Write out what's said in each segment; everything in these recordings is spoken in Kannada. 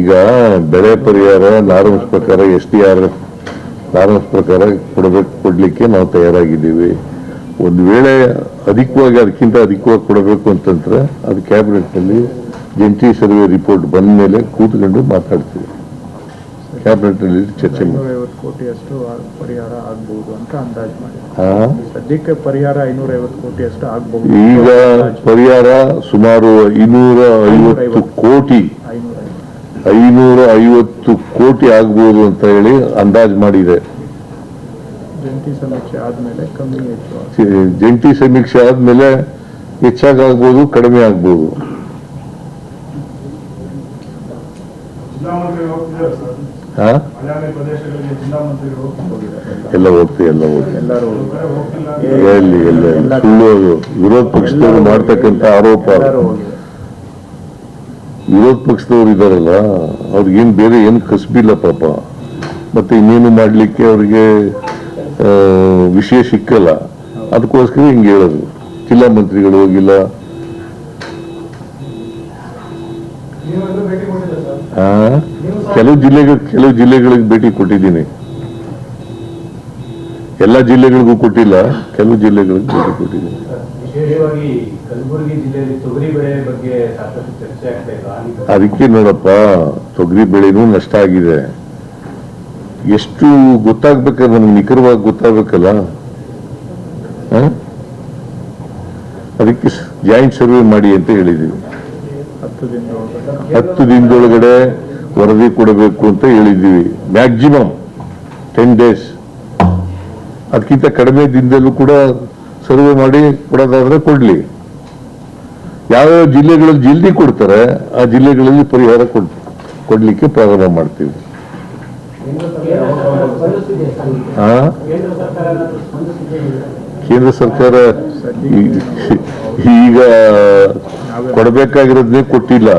ಈಗ ಬೆಳೆ ಪರಿಹಾರ ನಾರ್ಮ್ಸ್ ಪ್ರಕಾರ ಎಸ್ ಟಿ ಆರ್ ನಾರ್ಮ್ಸ್ ಪ್ರಕಾರ ಕೊಡಬೇಕು ಕೊಡಲಿಕ್ಕೆ ನಾವು ತಯಾರಾಗಿದ್ದೀವಿ. ಒಂದು ವೇಳೆ ಅಧಿಕವಾಗಿ ಅದಕ್ಕಿಂತ ಅಧಿಕವಾಗಿ ಕೊಡಬೇಕು ಅಂತಂದ್ರೆ ಅದು ಕ್ಯಾಬಿನೆಟ್ನಲ್ಲಿ ಜಂಟಿ ಸರ್ವೆ ರಿಪೋರ್ಟ್ ಬಂದ ಮೇಲೆ ಕೂತ್ಕೊಂಡು ಮಾತಾಡ್ತೀವಿ. ಕ್ಯಾಬಿನೆಟ್ನಲ್ಲಿ ಚರ್ಚೆ ಮಾಡಿ. ಕೋಟಿ ಕೋಟಿಯಷ್ಟು ಪರಿಹಾರ ಆಗ್ಬಹುದು ಅಂತ ಅಂದಾಜು ಮಾಡಿ. ಸದ್ಯಕ್ಕೆ ಪರಿಹಾರ ಐನೂರೈವತ್ತು ಕೋಟಿಯಷ್ಟು ಆಗ್ಬಹುದು ಈಗ ಪರಿಹಾರ ಸುಮಾರು ಐನೂರ ಐವತ್ತು ಕೋಟಿ ಐನೂರ ಐವತ್ತು ಕೋಟಿ ಆಗ್ಬೋದು ಅಂತ ಹೇಳಿ ಅಂದಾಜು ಮಾಡಿದೆ. ಜಂಟಿ ಸಮೀಕ್ಷೆ ಆದ್ಮೇಲೆ ಹೆಚ್ಚಾಗಬಹುದು ಹೆಚ್ಚು ಜಂಟಿ ಸಮೀಕ್ಷೆ ಆದ್ಮೇಲೆ ಹೆಚ್ಚಾಗ್ಬೋದು ಕಡಿಮೆ ಆಗ್ಬೋದು. ಎಲ್ಲ ಹೋಗ್ತೀವಿ ಎಲ್ಲ ಹೋಗ್ತೀವಿ. ಎಲ್ಲರೂ ಹೋಗ್ತಿಲ್ಲ. ಎಲ್ಲಿ ಸುಳ್ಳು ವಿರೋಧ ಪಕ್ಷದವರು ಮಾಡ್ತಕ್ಕಂಥ ಆರೋಪ ವಿರೋಧ ಪಕ್ಷದವ್ರು ಇದಾರಲ್ಲ ಅವ್ರಿಗೇನು ಬೇರೆ ಏನು ಕಸಬಿಲ್ಲ ಪಾಪ. ಮತ್ತೆ ಇನ್ನೇನು ಮಾಡ್ಲಿಕ್ಕೆ ಅವ್ರಿಗೆ ವಿಷಯ ಸಿಕ್ಕಲ್ಲ. ಅದಕ್ಕೋಸ್ಕರ ಹಿಂಗೆ ಹೇಳೋದು. ಜಿಲ್ಲಾ ಮಂತ್ರಿಗಳು ಹೋಗಿಲ್ಲ. ಕೆಲವು ಜಿಲ್ಲೆಗಳು, ಕೆಲವು ಜಿಲ್ಲೆಗಳಿಗೆ ಭೇಟಿ ಕೊಟ್ಟಿದ್ದೀನಿ. ಎಲ್ಲ ಜಿಲ್ಲೆಗಳಿಗೂ ಕೊಟ್ಟಿಲ್ಲ, ಕೆಲವು ಜಿಲ್ಲೆಗಳಿಗೆ ಭೇಟಿ ಕೊಟ್ಟಿದ್ದೀನಿ. ವಿಶೇಷವಾಗಿ ಕಲಬುರಗಿ ಜಿಲ್ಲೆಯಲ್ಲಿ ತೊಗರಿ ಬೆಳೆ ಬಗ್ಗೆ ಸಾಕಷ್ಟು ಚರ್ಚೆ ಆಗ್ತಾ ಇದೆ ಅದಕ್ಕೆ ನೋಡಪ್ಪ ತೊಗರಿ ಬೆಳೆನೂ ನಷ್ಟ ಆಗಿದೆ. ಎಷ್ಟು ಗೊತ್ತಾಗ್ಬೇಕಾದ್ರೆ ನಮ್ಗೆ ನಿಖರವಾಗಿ ಗೊತ್ತಾಗ್ಬೇಕಲ್ಲ? ಅದಕ್ಕೆ ಜಾಯಿಂಟ್ ಸರ್ವೆ ಮಾಡಿ ಅಂತ ಹೇಳಿದ್ದೀವಿ ಹತ್ತು ಹತ್ತು ದಿನದೊಳಗಡೆ ವರದಿ ಕೊಡಬೇಕು ಅಂತ ಹೇಳಿದ್ದೀವಿ ಮ್ಯಾಕ್ಸಿಮಮ್ ಟೆನ್ ಡೇಸ್ ಅದಕ್ಕಿಂತ ಕಡಿಮೆ ದಿನದಲ್ಲೂ ಕೂಡ ಸರ್ವೆ ಮಾಡಿ ಕೊಡೋದಾದ್ರೆ ಕೊಡ್ಲಿ. ಯಾವ್ಯಾವ ಜಿಲ್ಲೆಗಳಲ್ಲಿ ಜಲ್ದಿ ಕೊಡ್ತಾರೆ, ಆ ಜಿಲ್ಲೆಗಳಲ್ಲಿ ಪರಿಹಾರ ಕೊಡ್, ಕೊಡ್ಲಿಕ್ಕೆ ಪ್ರಾರಂಭ ಮಾಡ್ತೀವಿ. ಕೇಂದ್ರ ಸರ್ಕಾರ ಈಗ ಕೊಡಬೇಕಾಗಿರೋದನ್ನೇ ಕೊಟ್ಟಿಲ್ಲ.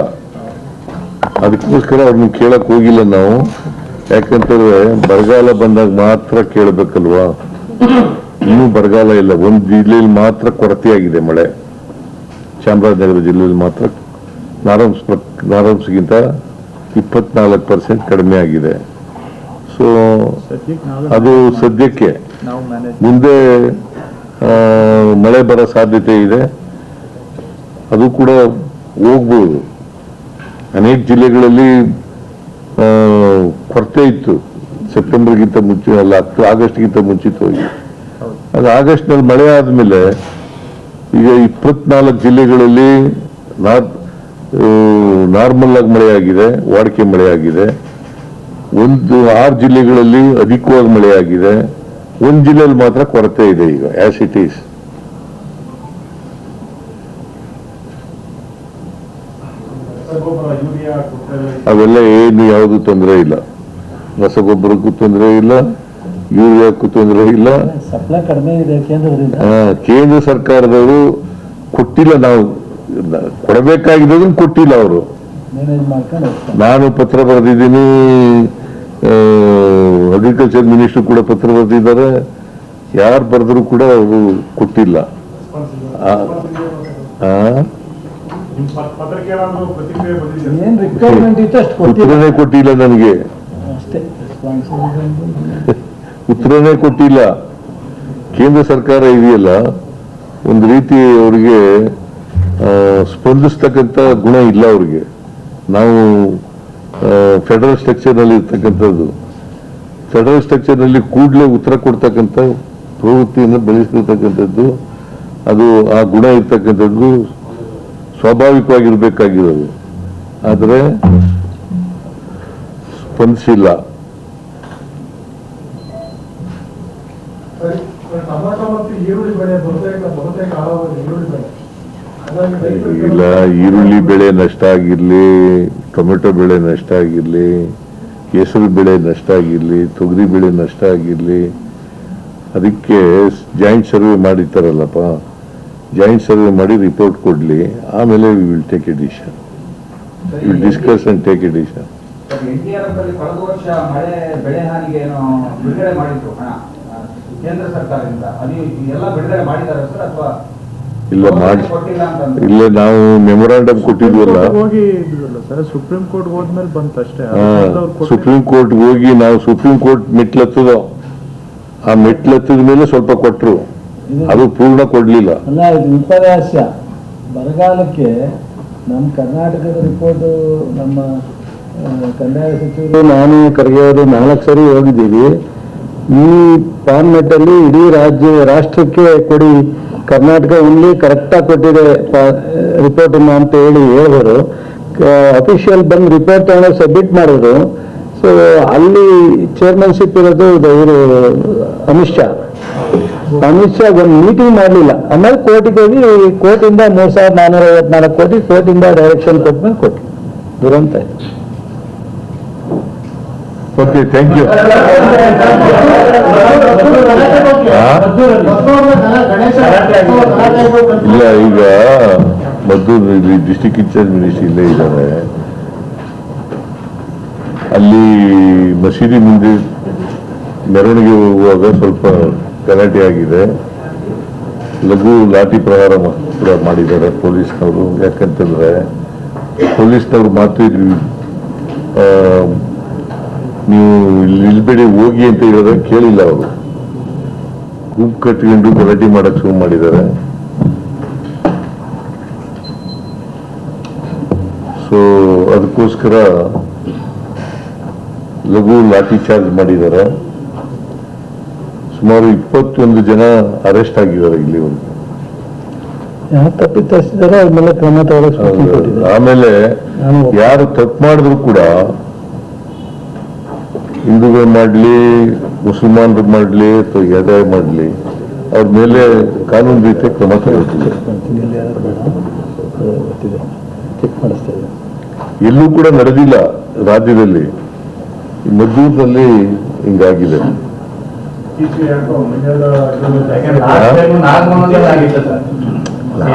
ಅದಕ್ಕೋಸ್ಕರ ಅವ್ರನ್ನ ಕೇಳಕ್ ಹೋಗಿಲ್ಲ ನಾವು. ಯಾಕಂತಂದ್ರೆ ಬರಗಾಲ ಬಂದಾಗ ಮಾತ್ರ ಕೇಳಬೇಕಲ್ವಾ? ಇನ್ನೂ ಬರಗಾಲ ಇಲ್ಲ. ಒಂದು ಜಿಲ್ಲೆಯಲ್ಲಿ ಮಾತ್ರ ಕೊರತೆಯಾಗಿದೆ ಮಳೆ. ಚಾಮರಾಜನಗರ ಜಿಲ್ಲೆಯಲ್ಲಿ ಮಾತ್ರ ನಾರಾಮ್ಸ್ ನಾರಾಮ್ಸ್ಗಿಂತ ಇಪ್ಪತ್ನಾಲ್ಕು ಪರ್ಸೆಂಟ್ ಕಡಿಮೆ ಆಗಿದೆ. ಸೊ ಅದು ಸದ್ಯಕ್ಕೆ ಮುಂದೆ ಮಳೆ ಬರೋ ಸಾಧ್ಯತೆ ಇದೆ. ಅದು ಕೂಡ ಹೋಗ್ಬೋದು. ಅನೇಕ ಜಿಲ್ಲೆಗಳಲ್ಲಿ ಕೊರತೆ ಇತ್ತು. ಸೆಪ್ಟೆಂಬರ್ಗಿಂತ ಮುಂಚೆ ಅಲ್ಲ ಆಗಸ್ಟ್ಗಿಂತ ಮುಂಚಿತವಾಗಿ. ಅದು ಆಗಸ್ಟ್ನಲ್ಲಿ ಮಳೆ ಆದಮೇಲೆ ಈಗ ಇಪ್ಪತ್ನಾಲ್ಕು ಜಿಲ್ಲೆಗಳಲ್ಲಿ ನಾರ್ ನಾರ್ಮಲ್ ಆಗಿ ಮಳೆ ಆಗಿದೆ ವಾಡಿಕೆ ಮಳೆ ಆಗಿದೆ ಒಂದು ಆರು ಜಿಲ್ಲೆಗಳಲ್ಲಿ ಅಧಿಕವಾಗಿ ಮಳೆ ಆಗಿದೆ ಒಂದು ಜಿಲ್ಲೆಯಲ್ಲಿ ಮಾತ್ರ ಕೊರತೆ ಇದೆ ಈಗ ಆಸ್ ಇಟ್ ಈಸ್ ಅವೆಲ್ಲ ಏನು ಯಾವುದು ತೊಂದರೆ ಇಲ್ಲ. ರಸಗೊಬ್ಬರಕ್ಕೂ ತೊಂದರೆ ಇಲ್ಲ. ಯೂರಿಯಾಕ್ಕೂ ತೊಂದರೆ ಇಲ್ಲ. ಕೇಂದ್ರ ಸರ್ಕಾರದವರು ಕೊಟ್ಟಿಲ್ಲ ನಾವು. ಕೊಡಬೇಕಾಗಿದ್ದದನ್ನು ಕೊಟ್ಟಿಲ್ಲ ಅವರು. ನಾನು ಪತ್ರ ಬರೆದಿದ್ದೀನಿ. ಅಗ್ರಿಕಲ್ಚರ್ ಮಿನಿಸ್ಟರ್ ಕೂಡ ಪತ್ರ ಬರೆದಿದ್ದಾರೆ. ಯಾರು ಬರೆದ್ರು ಕೂಡ ಅವರು ಕೊಟ್ಟಿಲ್ಲ. ಕೊಟ್ಟಿಲ್ಲ ನನಗೆ. ಉತ್ತರನೇ ಕೊಟ್ಟಿಲ್ಲ. ಕೇಂದ್ರ ಸರ್ಕಾರ ಇದೆಯಲ್ಲ, ಒಂದು ರೀತಿ ಅವರಿಗೆ ಸ್ಪಂದಿಸ್ತಕ್ಕಂಥ ಗುಣ ಇಲ್ಲ ಅವರಿಗೆ. ನಾವು ಫೆಡರಲ್ ಸ್ಟ್ರಕ್ಚರ್ನಲ್ಲಿ ಇರ್ತಕ್ಕಂಥದ್ದು. ಫೆಡರಲ್ ಸ್ಟ್ರಕ್ಚರ್ನಲ್ಲಿ ಕೂಡಲೇ ಉತ್ತರ ಕೊಡ್ತಕ್ಕಂಥ ಪ್ರವೃತ್ತಿಯನ್ನು ಬೆಳೆಸಿರ್ತಕ್ಕಂಥದ್ದು, ಅದು ಆ ಗುಣ ಇರ್ತಕ್ಕಂಥದ್ದು ಸ್ವಾಭಾವಿಕವಾಗಿರಬೇಕಾಗಿರೋದು. ಆದರೆ, ಸ್ಪಂದಿಸಿಲ್ಲ ಸರಿ ಟೊಮಾಟೊ ಮತ್ತು ಈರುಳ್ಳಿ ಬೆಳೆ ಬಹುತೇಕ ಬಹುತೇಕ ಹಾಳಾಗಿದೆ ಈರುಳ್ಳಿ ಬೆಳೆ ಹಾಗಾಗಿ ರೈತರಿಗೆ ಇಲ್ಲ ಈರುಳ್ಳಿ ಬೆಳೆ ನಷ್ಟ ಆಗಿರಲಿ ಟೊಮೆಟೊ ಬೆಳೆ ನಷ್ಟ ಆಗಿರಲಿ ಹೆಸರು ಬೆಳೆ ನಷ್ಟ ಆಗಿರಲಿ ತೊಗರಿ ಬೆಳೆ ನಷ್ಟ ಆಗಿರಲಿ ಅದಕ್ಕೆ ಜಾಯಿಂಟ್ ಸರ್ವೆ ಮಾಡಿರ್ತಾರಲ್ಲಪ್ಪ. ಜಾಯಿಂಟ್ ಸರ್ವೆ ಮಾಡಿ ರಿಪೋರ್ಟ್ ಕೊಡ್ಲಿ ಆಮೇಲೆ we will take a decision will discuss and take a decision ಕೇಂದ್ರ ಸರ್ಕಾರದಿಂದ. ಅದು ಎಲ್ಲ ಬಿಡುಗಡೆ ಮಾಡಿದ್ದಾರೆ ಸರ್ ಅಥವಾ ಇಲ್ಲ ಮಾಡಿ. ಇಲ್ಲ ನಾವು ಮೆಮೊರಾಂಡಮ್ ಕೊಟ್ಟಿದ್ವಲ್ಲ. ಹೋಗಿ ಇದ್ವಲ್ಲ ಸರ್ ಸುಪ್ರೀಂ ಕೋರ್ಟ್ ಹೋದ್ಮೇಲೆ ಬಂತು ಅಷ್ಟೇ. ಅವ್ರು ಸುಪ್ರೀಂ ಕೋರ್ಟ್ ಹೋಗಿ ನಾವು ಸುಪ್ರೀಂ ಕೋರ್ಟ್ ಮೆಟ್ಲತ್ತದ ಆ ಮೆಟ್ಲತ್ತದ ಮೇಲೆ ಸ್ವಲ್ಪ ಕೊಟ್ರು. ಅದು ಪೂರ್ಣ ಕೊಡ್ಲಿಲ್ಲ. ಅಲ್ಲ ಇದು ವಿಪರ್ಯಾಸ ಬರಗಾಲಕ್ಕೆ ನಮ್ಮ ಕರ್ನಾಟಕದ ರಿಪೋರ್ಟ್ ನಮ್ಮ ಕಂದಾಯ ಸಚಿವರು ನಾನು ಖರ್ಗೆಯವರು ನಾಲ್ಕು ಸರಿ ಹೋಗಿದ್ದೀವಿ. ಈ ಫಾರ್ಮೆಟ್ ಅಲ್ಲಿ ಇಡೀ ರಾಜ್ಯ ರಾಷ್ಟ್ರಕ್ಕೆ ಕೊಡಿ ಕರ್ನಾಟಕ ಇಲ್ಲಿ ಕರೆಕ್ಟಾಗಿ ಕೊಟ್ಟಿದೆ ರಿಪೋರ್ಟ್ ಅಂತ ಹೇಳಿ ಹೇಳಿದ್ರು. ಅಫಿಷಿಯಲ್ ಬಂದು ರಿಪೋರ್ಟ್ ತಗೊಂಡು ಸಬ್ಮಿಟ್ ಮಾಡಿದ್ರು. ಸೊ ಅಲ್ಲಿ ಚೇರ್ಮನ್ಶಿಪ್ ಇರೋದು ಇವರು ಅಮಿತ್ ಶಾ. ಅಮಿತ್ ಶಾ ಒಂದು ಮೀಟಿಂಗ್ ಮಾಡಲಿಲ್ಲ. ಆಮೇಲೆ ಕೋರ್ಟಿಗೆ ಹೋಗಿ ಕೋರ್ಟಿಂದ ಮೂರ್ ಸಾವಿರದ ನಾನ್ನೂರ ಐವತ್ನಾಲ್ಕು ಕೋಟಿ ಕೋರ್ಟಿಂದ ಡೈರೆಕ್ಷನ್ ಕೊಟ್ಮೇಲೆ ಕೊಟ್ಟು ದುರಂತ. ಓಕೆ ಥ್ಯಾಂಕ್ ಯು ಇಲ್ಲ ಈಗ ಮದ್ದೂರು ಇಲ್ಲಿ ಡಿಸ್ಟಿಕ್ ಇನ್ಚಾರ್ಜ್ ಮಿನಿಸ್ಟರ್ ಇಲ್ಲೇ ಇದ್ದಾರೆ. ಅಲ್ಲಿ ಮಸೀದಿ ಮುಂದೆ ಮೆರವಣಿಗೆ ಹೋಗುವಾಗ ಸ್ವಲ್ಪ ಗಲಾಟೆ ಆಗಿದೆ. ಲಘು ಲಾಠಿ ಪ್ರಹಾರ ಕೂಡ ಮಾಡಿದ್ದಾರೆ ಪೊಲೀಸ್ನವರು. ಯಾಕಂತಂದ್ರೆ ಪೊಲೀಸ್ನವ್ರು ಮಾತು ನೀವು ಇಲ್ಲಿ ನಿಲ್ಬೇಡಿ ಹೋಗಿ ಅಂತ ಹೇಳಿದ್ರೆ ಕೇಳಿಲ್ಲ ಅವರು. ಗುಂಪು ಕಟ್ಕೊಂಡು ಗಲಾಟೆ ಮಾಡಕ್ ಶುರು ಮಾಡಿದ್ದಾರೆ. ಸೊ ಅದಕ್ಕೋಸ್ಕರ ಲಘು ಲಾಠಿ ಚಾರ್ಜ್ ಮಾಡಿದ್ದಾರೆ. ಸುಮಾರು ಇಪ್ಪತ್ತೊಂದು ಜನ ಅರೆಸ್ಟ್ ಆಗಿದ್ದಾರೆ ಇಲ್ಲಿ ಒಂದು. ಅವ್ರ ಮೇಲೆ ಕ್ರಮ ತಗೊಳ್ಳೋಕೆ ಆಮೇಲೆ ಯಾರು ತಪ್ಪು ಮಾಡಿದ್ರು ಕೂಡ ಹಿಂದೂಗಳು ಮಾಡಲಿ ಮುಸಲ್ಮಾನರು ಮಾಡಲಿ ಅಥವಾ ಯಾದಾಯ ಮಾಡಲಿ, ಅವ್ರ ಮೇಲೆ ಕಾನೂನು ರೀತಿ ಕ್ರಮ ತಗೊಳ್ತಿದೆ. ಎಲ್ಲೂ ಕೂಡ ನಡೆದಿಲ್ಲ ರಾಜ್ಯದಲ್ಲಿ. ಮದ್ದೂರಿನಲ್ಲಿ ಹಿಂಗಾಗಿದೆ.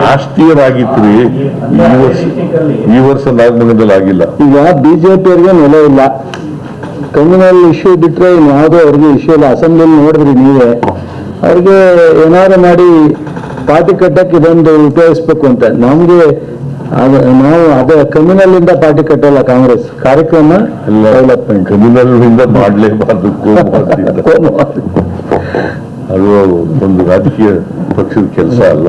ಲಾಸ್ಟ್ ಆಗಿತ್ತು ರೀ. ಈ ವರ್ಷ ನಾಗಮಂಗಲದಲ್ಲಿ ಆಗಿಲ್ಲ. ಈಗ ಬಿಜೆಪಿ ಅವ್ರಿಗೆ ನೆಲೆ ಇಲ್ಲ. ಕಮ್ಯುನಲ್ ಇಶ್ಯೂ ಬಿಟ್ಟರೆ ಇನ್ನು ಯಾವುದೋ ಅವ್ರಿಗೆ ಇಶ್ಯೂ ಇಲ್ಲ. ಅಸೆಂಬ್ಲಿಲಿ ನೋಡಿದ್ರಿ ನೀವೇ. ಅವ್ರಿಗೆ ಏನಾದ್ರು ಮಾಡಿ ಪಾರ್ಟಿ ಕಟ್ಟಕ್ಕೆ ಇದೊಂದು ಉಪಯೋಗಿಸ್ಬೇಕು ಅಂತ. ನಮ್ಗೆ ನಾವು ಅದೇ ಕಮ್ಯುನಲ್ ಇಂದ ಪಾರ್ಟಿ ಕಟ್ಟಲ್ಲ ಕಾಂಗ್ರೆಸ್. ಕಾರ್ಯಕ್ರಮ ಡೆವಲಪ್ಮೆಂಟ್ ಕಮ್ಯುನಲ್ ಇಂದ ಮಾಡಲೇಬಾರ್ದು. ಅದು ಒಂದು ರಾಜಕೀಯ ಪಕ್ಷದ ಕೆಲಸ ಅಲ್ಲ.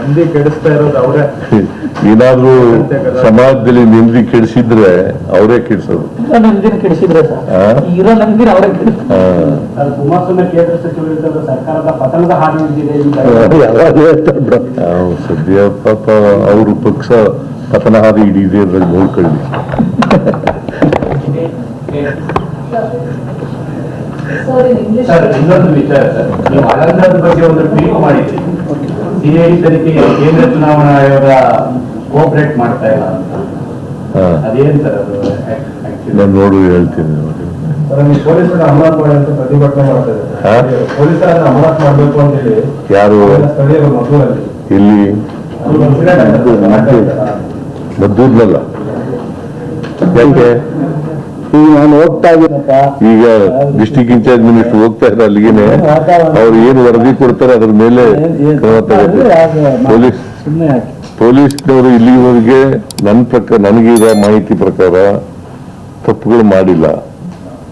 ನೆಮ್ಮದಿ ಕೆಡಿಸ್ತಾ ಇರೋದು ಅವರೇ. ಏನಾದ್ರೂ ಸಮಾಜದಲ್ಲಿ ನೆಮ್ಮದಿ ಕೆಡಿಸಿದ್ರೆ ಅವರೇ ಕೆಡಿಸೋದು. ನಮ್ದಿನ ಕೆಡಿಸಿದ್ರೆ? ಇರೋ ನಮ್ದಿನ ಅವರೇ ಕುಮಾರಸ್ವಾಮಿ ಕೇಂದ್ರ ಸಚಿವರು ಸರ್ಕಾರದ ಪತನದ ಹಾದಿ ಸದ್ಯ ಪಾಪ ಅವರು ಪಕ್ಷ ಪತನ ಹಾದಿ ಹಿಡಿದಿದೆ ಅದ್ರಲ್ಲಿ ನೋಡ್ಕೊಳ್ಳಿ. ಸರ್ ಇನ್ನೊಂದು ವಿಚಾರ ಸರ್. ನೀವು ಅಲಂಕಾರದ ಬಗ್ಗೆ ಒಂದು ಟ್ವೀಟ್ ಮಾಡಿದ್ರಿ. ತನಿಖೆಗೆ ಕೇಂದ್ರ ಚುನಾವಣಾ ಆಯೋಗ ಕೋಆಪರೇಟ್ ಮಾಡ್ತಾ ಇಲ್ಲ ಅಂತ. ಅದೇನ್ ಸರ್ ಅದು? ನಾನು ನೋಡಿ ಹೇಳ್ತೀನಿ ಪೊಲೀಸರ ಪೊಲೀಸರನ್ನ ಮಾಡಿ ಅಂತ ಪ್ರತಿಭಟನೆ ಮಾಡ್ತಾರೆ ಪೊಲೀಸರನ್ನ ಅಮಾನತ್ ಮಾಡಬೇಕು ಅಂತ ಹೇಳಿ ಯಾರು? ಸ್ಥಳೀಯರು ಮದ್ದೂರಲ್ಲಿ. ಇಲ್ಲಿ? ಸರ್, ಯಾಕೆ? ಈಗ ನಾನು ಹೋಗ್ತಾ ಇದ್ದೀನಪ್ಪ. ಈಗ ಡಿಸ್ಟಿಕ್ ಇನ್ಚಾರ್ಜ್ ಮಿನಿಸ್ಟರ್ ಹೋಗ್ತಾ ಇದ್ದಾರೆ ಅಲ್ಲಿಗೆ ಅವ್ರು ಏನು ವರದಿ ಕೊಡ್ತಾರೆ ಅದ್ರ ಮೇಲೆ ಕ್ರಮ ಪೊಲೀಸ್ ಪೊಲೀಸ್ನವರು ಇಲ್ಲಿವರೆಗೆ ನನ್ನ ಪ್ರಕಾರ ನನಗಿರೋ ಮಾಹಿತಿ ಪ್ರಕಾರ ತಪ್ಪುಗಳು ಮಾಡಿಲ್ಲ.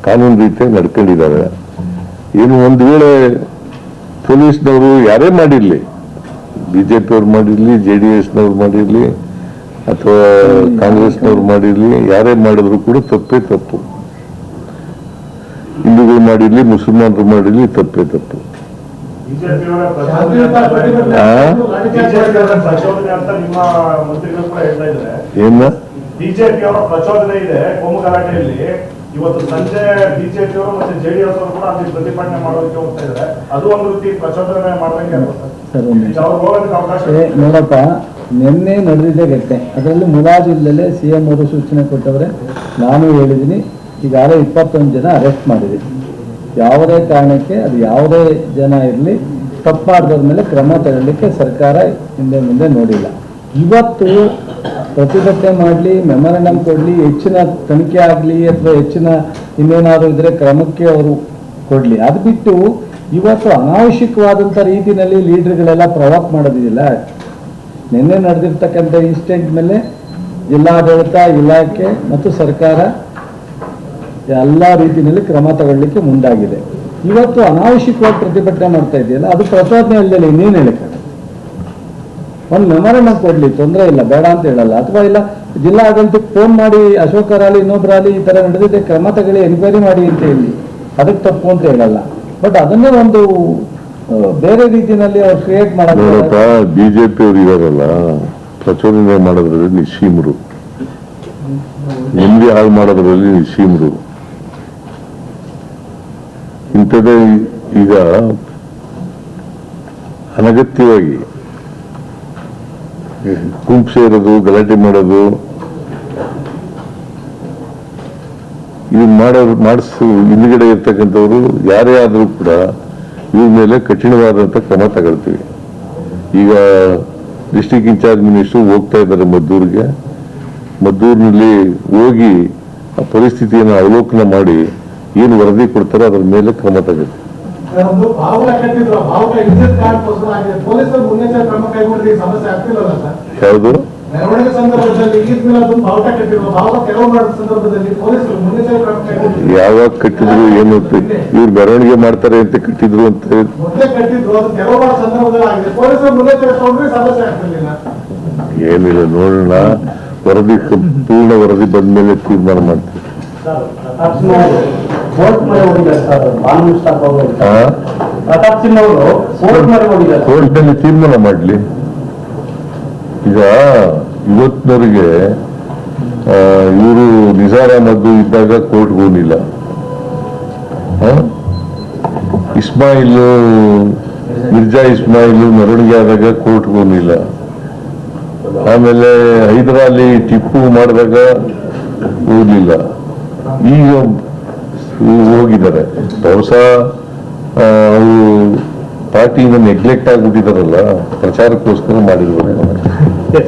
ಕಾನೂನು ರೀತಿಯಾಗಿ ನಡ್ಕೊಂಡಿದ್ದಾರೆ. ಏನು ಒಂದು ವೇಳೆ ಪೊಲೀಸ್ನವರು ಯಾರೇ ಮಾಡಿರಲಿ ಬಿಜೆಪಿ ಅವ್ರು ಮಾಡಿರಲಿ ಜೆ ಡಿ ಎಸ್ನವ್ರು ಮಾಡಿರ್ಲಿ ಅಥವಾ ಕಾಂಗ್ರೆಸ್ನವ್ರು ಮಾಡಿರ್ಲಿ ಯಾರೇ ಮಾಡಿದ್ರು ಕೂಡ ತಪ್ಪೇ ತಪ್ಪು. ಹಿಂದೂಗಳು ಮಾಡಿರ್ಲಿ ಮುಸಲ್ಮಾನರು ಮಾಡಿರಲಿ ತಪ್ಪೇ ತಪ್ಪು. ಚಾರ್ಜ್ ಬಿಜೆಪಿಯವರ. ಪ್ರಚೋದನೆ ಅಂತ ನಿಮ್ಮ ಮಂತ್ರಿಗಳು ಕೂಡ ಹೇಳ್ತಾ ಇದ್ದಾರೆ. ಏನ? ಬಿಜೆಪಿಯವರ ಪ್ರಚೋದನೆ ಇದೆ ಕೋಮು ಗಲಾಟೆಯಲ್ಲಿ. ಇವತ್ತು ಸಂಜೆ ಬಿಜೆಪಿಯವರು ಮತ್ತೆ ಜೆಡಿಎಸ್ ಅವರು ಕೂಡ ಅಲ್ಲಿ ಪ್ರತಿಭಟನೆ ಮಾಡೋದಕ್ಕೆ ಹೋಗ್ತಾ ಇದ್ದಾರೆ. ಅದು ಒಂದು ರೀತಿ ಪ್ರಚೋದನೆ ಮಾಡ್ದಂಗೆ ನೋಡಪ್ಪ ನಿನ್ನೆ ನಡೆದಿದ್ದೆ ಘಟನೆ ಅದರಲ್ಲಿ ಮುಲಾಜ್ ಇಲ್ಲದೆ ಸಿ ಎಂ ಅವರು ಸೂಚನೆ ಕೊಟ್ಟವ್ರೆ, ನಾನು ಹೇಳಿದ್ದೀನಿ, ಈಗಾಗಲೇ ಇಪ್ಪತ್ತೊಂದು ಜನ ಅರೆಸ್ಟ್ ಮಾಡಿದೆ ಯಾವುದೇ ಕಾರಣಕ್ಕೆ, ಅದು ಯಾವುದೇ ಜನ ಇರಲಿ ತಪ್ಪು ಮಾಡಿದ್ರ ಮೇಲೆ ಕ್ರಮ ತಗೊಳ್ಳಿಕ್ಕೆ ಸರ್ಕಾರ ಹಿಂದೆ ಮುಂದೆ ನೋಡಿಲ್ಲ. ಇವತ್ತು ಪ್ರತಿಭಟನೆ ಮಾಡಲಿ ಮೆಮೊರಂಡಮ್ ಕೊಡಲಿ, ಹೆಚ್ಚಿನ ತನಿಖೆ ಆಗಲಿ ಅಥವಾ ಹೆಚ್ಚಿನ ಇನ್ನೇನಾದರೂ ಇದ್ರೆ ಕ್ರಮಕ್ಕೆ ಅವರು ಕೊಡಲಿ. ಅದು ಬಿಟ್ಟು ಇವತ್ತು ಅನಾವಶ್ಯಕವಾದಂಥ ರೀತಿಯಲ್ಲಿ ಲೀಡರ್ಗಳೆಲ್ಲ ಪ್ರವಾಕ್ ಮಾಡೋದಿಲ್ಲ ನಿನ್ನೆ ನಡೆದಿರ್ತಕ್ಕಂಥ ಇನ್ಸಿಡೆಂಟ್ ಮೇಲೆ ಜಿಲ್ಲಾಡಳಿತ ಇಲಾಖೆ ಮತ್ತು ಸರ್ಕಾರ ಎಲ್ಲ ರೀತಿಯಲ್ಲಿ ಕ್ರಮ ತಗೊಳ್ಳಿಕ್ಕೆ ಮುಂದಾಗಿದೆ. ಇವತ್ತು ಅನಾವಶ್ಯಕವಾಗಿ ಪ್ರತಿಭಟನೆ ಮಾಡ್ತಾ ಇದೆಯಲ್ಲ, ಅದು ಪ್ರಚೋದನೆ ಇಲ್ಲದೆ ಇನ್ನೇನು ಹೇಳಕ್ಕೆ ಒಂದು ಮೆಮೊರಂಡಮ್ ಕೊಡ್ಲಿ, ತೊಂದರೆ ಇಲ್ಲ, ಬೇಡ ಅಂತ ಹೇಳಲ್ಲ. ಅಥವಾ ಇಲ್ಲ, ಜಿಲ್ಲಾ ಆಡಳಿತಕ್ಕೆ ಫೋನ್ ಮಾಡಿ ಅಶೋಕರಾಲಿ ಇನ್ನೊಬ್ಬರಾಗಲಿ ಈ ತರ ನಡೆದಿದೆ, ಕ್ರಮ ತಗೊಳ್ಳಿ ಎನ್ಕ್ವೈರಿ ಮಾಡಿ ಅಂತ ಹೇಳಿ. ಅದಕ್ಕೆ ತಪ್ಪು ಅಂತ ಹೇಳಲ್ಲ. ಬಟ್ ಅದನ್ನೇ ಒಂದು ಬೇರೆ ರೀತಿಯಲ್ಲಿ ಅವ್ರು ಕ್ರಿಯೇಟ್ ನೋಡಪ್ಪ ಬಿಜೆಪಿ ಅವ್ರು ಇದಾರಲ್ಲ, ಪ್ರಚೋದನೆ ಮಾಡೋದ್ರಲ್ಲಿ ನಿಶೀಮರು ನಿಮ್ಗೆ ಹಾಳು ಮಾಡೋದ್ರಲ್ಲಿ ನಿಶೀಮರು ಇಂಥದ್ದೇ ಈಗ ಅನಗತ್ಯವಾಗಿ ಗುಂಪು ಸೇರೋದು, ಗಲಾಟೆ ಮಾಡೋದು. ಇದನ್ನ ಮಾಡೋ, ಮಾಡಿಸ್, ಹಿಂದ್ಗಡೆ ಇರ್ತಕ್ಕಂಥವ್ರು, ಯಾರೇ ಆದರೂ ಕೂಡ ಇವ್ರ ಮೇಲೆ ಕಠಿಣವಾದಂಥ ಕ್ರಮ ತಗೊಳ್ತೀವಿ. ಈಗ ಡಿಸ್ಟಿಕ್ ಇನ್ಚಾರ್ಜ್ ಮಿನಿಸ್ಟರ್ ಹೋಗ್ತಾ ಇದ್ದಾರೆ ಮದ್ದೂರಿಗೆ. ಮದ್ದೂರಿನಲ್ಲಿ ಹೋಗಿ ಆ ಪರಿಸ್ಥಿತಿಯನ್ನು ಅವಲೋಕನ ಮಾಡಿ ಏನು ವರದಿ ಕೊಡ್ತಾರೆ ಅದ್ರ ಮೇಲೆ ಕ್ರಮ ತಗೊಳ್ತೀವಿ. ಯಾವುದು? ಮೆರವಣಿಗೆ ಸಂದರ್ಭದಲ್ಲಿ ಬಾವುಟ ಕಟ್ಟಿರುವ ಬಾವುಟ ತೆರವು ಮಾಡಿದ ಸಂದರ್ಭದಲ್ಲಿ ಪೊಲೀಸರು ಮುನ್ನೆಚ್ಚರಿಕೆ ಯಾವಾಗ ಕಟ್ಟಿದ್ರು ಏನು ಅಂತ ಇವ್ರು ಮೆರವಣಿಗೆ ಮಾಡ್ತಾರೆ ಅಂತ ಕಟ್ಟಿದ್ರು ಅಂತ ಮೊದಲೇ ಕಟ್ಟಿದ್ರು ಅದು ತೆರವು ಮಾಡೋ ಸಂದರ್ಭದಲ್ಲಿ ಆಗಿದೆ ಪೊಲೀಸರು ಮುನ್ನೆಚ್ಚರಿಕೆ ತಗೊಂಡ್ರೆ ಸಮಸ್ಯೆ ಆಗ್ತಿರ್ಲಿಲ್ಲ. ಏನಿಲ್ಲ ನೋಡೋಣ. ವರದಿ ಸಂಪೂರ್ಣ ವರದಿ ಬಂದ್ಮೇಲೆ ತೀರ್ಮಾನ ಮಾಡ್ತೀವಿ. ಕೋರ್ಟ್ನಲ್ಲಿ ತೀರ್ಮಾನ ಮಾಡಲಿ. ಈಗ ಇವತ್ತಿನವರೆಗೆ ಇವರು ನಿಸಾರ್ ಮದ್ದು ಇದ್ದಾಗ ಕೋರ್ಟ್ ಹೋಗಿಲ್ಲ? ಇಸ್ಮಾಯಿಲ್, ಮಿರ್ಜಾ ಇಸ್ಮಾಯಿಲ್ ಮೆರವಣಿಗೆ ಆದಾಗ ಕೋರ್ಟ್ ಹೋಗಿಲ್ಲ ಆಮೇಲೆ ಹೈದರಾಲಿ ಟಿಪ್ಪು ಮಾಡಿದಾಗ ಹೋಗ್ಲಿಲ್ಲ. ಈಗ ಹೋಗಿದ್ದಾರೆ. ಬಹುಶಃ ಅವರು ಪಾರ್ಟಿಯಿಂದ ನೆಗ್ಲೆಕ್ಟ್ ಆಗ್ಬಿಟ್ಟಿದಾರಲ್ಲ ಪ್ರಚಾರಕ್ಕೋಸ್ಕರ ಮಾಡಿದ್ರು